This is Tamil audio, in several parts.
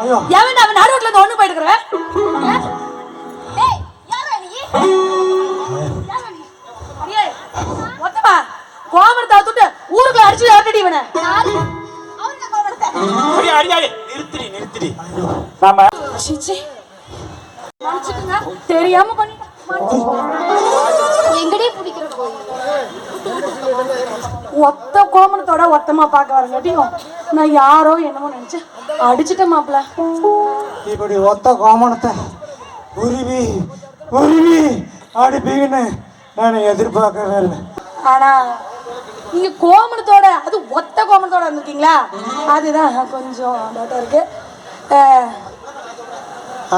ஐயோ. எவன் அவன் நடுவுல இருந்து ஒண்ணு போயிட்டு இருக்கிற டேய் யாரா நீ? அடியே மொத்தமா கோமரத்தை அத்துட்டு ஊருக்குள்ள அடிச்சு விரட்டடி இவனை. நிறுத்திடி நிறுத்திடி. நாம தெரியாம பண்ணிட்டேன் ஒத்த கோமணத்தோட ஒத்தமா பார்க்க வரங்காட்டியும் நான் யாரோ என்னமோ நினைச்சேன் அடிச்சிட்டேன் மாப்பிள்ள. இப்படி ஒத்த கோமணத்தை உருவி உருவி அடிப்பீங்கன்னு நான் எதிர்பார்க்கவே இல்லை. ஆனா நீங்க கோமணத்தோட அது ஒத்த கோமணத்தோட வந்திருக்கீங்களா? அதுதான் கொஞ்சம் டவுட்டா இருக்கு.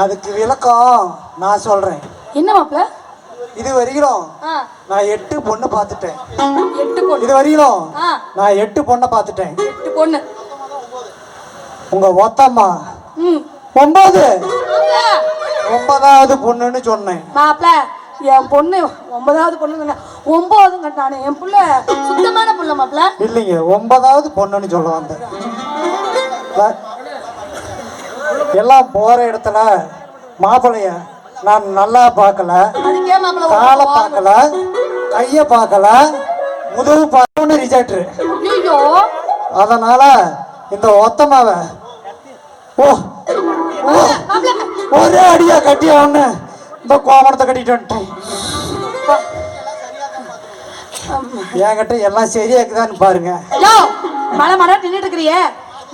அதுக்கு விளக்கம் நான் சொல்றேன். என்ன மாப்பிள்ள? இது வரைக்கும் ஆ, நான் எட்டு பொண்ணு பார்த்துட்டேன். எட்டு பொண்ணு. இது வரைக்கும் ஆ. நான் எட்டு பொண்ணை பார்த்துட்டேன். எட்டு பொண்ணு. உங்க ஒத்தம்மா ஒன்பது ஒன்பதாவது பொண்ணுன்னு சொன்னேன். மாப்பிள்ள என் பொண்ணு ஒன்பதாவது பொண்ணு ஒன்பதுங்க நானு என் புள்ள சுத்தமான புள்ள மாப்பிள்ள இல்லைங்க ஒன்பதாவது பொண்ணுன்னு சொல்ல வந்தேன். எல்லாம் போற இடத்துல மாப்பிள்ளைய நான் நல்லா பார்க்கல. காலை பார்க்கல. கைய பார்க்கல. முதுகு பார்க்கணும்னு ரிஜெக்டர் அதனால இந்த ஒத்தமாவ ஓ ஒரே அடியா கட்டி அவனு இந்த கோமணத்தை கட்டிட்டு வந்துட்டேன். என்கிட்ட எல்லாம் சரியா இருக்குதான்னு பாருங்க மலை மலை நின்றுட்டு இருக்கிறியே.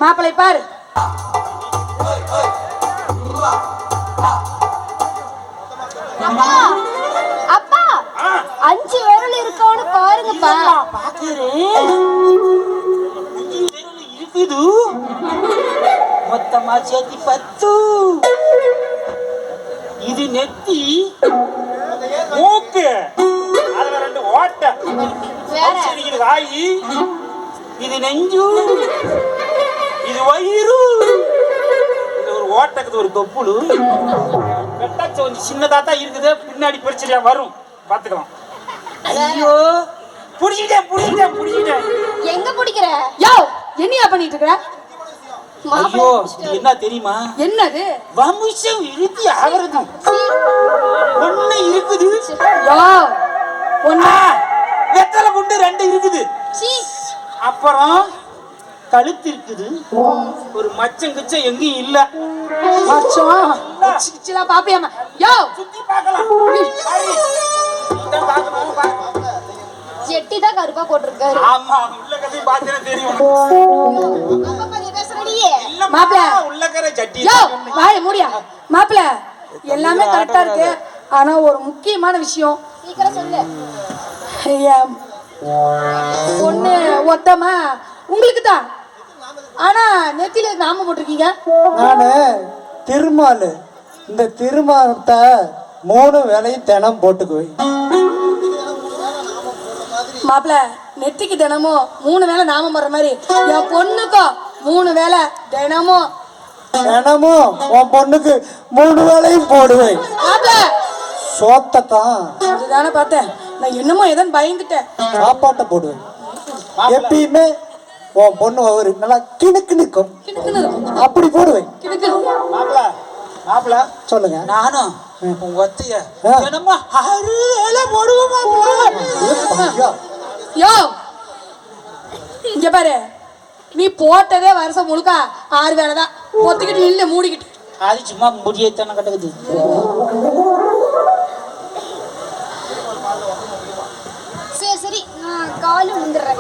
மாப்பிள்ளை பாரு. அப்பா அப்பா அஞ்சு விரல் இருக்கவனு பாருங்கப்பா. இருக்குது மொத்தமா சேர்த்து பத்து. இது நெத்தி. மூக்கு. அதுல ரெண்டு ஓட்டை. இது வாயி. இது நெஞ்சு. இது வயிறு. இது ஒரு ஓட்டக்குது ஒரு தொப்புளு. வெட்டாச்சு கொஞ்சம் சின்னதா தான் இருக்குது. பின்னாடி பிரச்சனையா வரும். பாத்துக்கலாம் ஐயோ. புடிச்சிட்டேன் புடிச்சிட்டேன் புடிச்சிட்டேன் எங்க பிடிக்கிற? யோ! என்னையா பண்ணிட்டு இருக்கிற ஐயோ என்ன தெரியுமா? என்னது? வம்சம் இறுதி ஆகிறது ஒண்ணு இருக்குது. யோ! ஒண்ணு. வெத்தலை குண்டு ரெண்டு இருக்குது. அப்புறம் கழுத்து இருக்குது ஒரு மச்சம் கிச்சம் எங்கேயும் இல்ல. மச்சம் சிச்சிலாம் பாப்பியாம. யோ. சுத்தி பார்க்கலாம். ஜெட்டி தான் கருப்பா போட்டிருக்காரு. ஆமா உள்ள கதை பார்த்தா தெரியும் மாப்பிள. உள்ளக்கரை சட்டி யோ வாய மூடியா. மாப்பிள்ள எல்லாமே கரெக்டா இருக்கு. ஆனா ஒரு முக்கியமான விஷயம். சீக்கிரம் சொல்லு. பொண்ணு ஒத்தமா உங்களுக்கு தான் ஆனா நெத்தியில நாம போட்டிருக்கீங்க? நானு திருமால். இந்த திருமாலத்தை மூணு வேலையும் தினம் போட்டுக்குவேன் மாப்பிள்ள நெத்திக்கு தினமும் மூணு வேளை நாம போடுற மாதிரி என் பொண்ணுக்கும் மூணு வேளை தினமும் தினமும் உன் பொண்ணுக்கு மூணு வேலையும் போடுவேன் மாப்பிள்ள சோத்தத்தான். அதுதானே பார்த்தேன். நான் என்னமோ எதன்னு பயந்துட்டேன். சாப்பாட்டை போடுவேன் எப்பயுமே உன் பொண்ணு அவரு நல்லா கிணுக்கு நிற்கும் அப்படி போடுவேன். மாப்பிள மாப்பிள சொல்லுங்க. நானும் ஒத்தைய ஆறு வேலை போடுவோம் யோ இங்க பாரு. நீ போட்டதே வருஷம் முழுக்க ஆறு வேலை தான். பொத்துக்கிட்டு நில்லு மூடிக்கிட்டு. அது சும்மா முடியத்தானே கிடக்குது சரி சரி. நான் காலு விழுந்துடுறேன்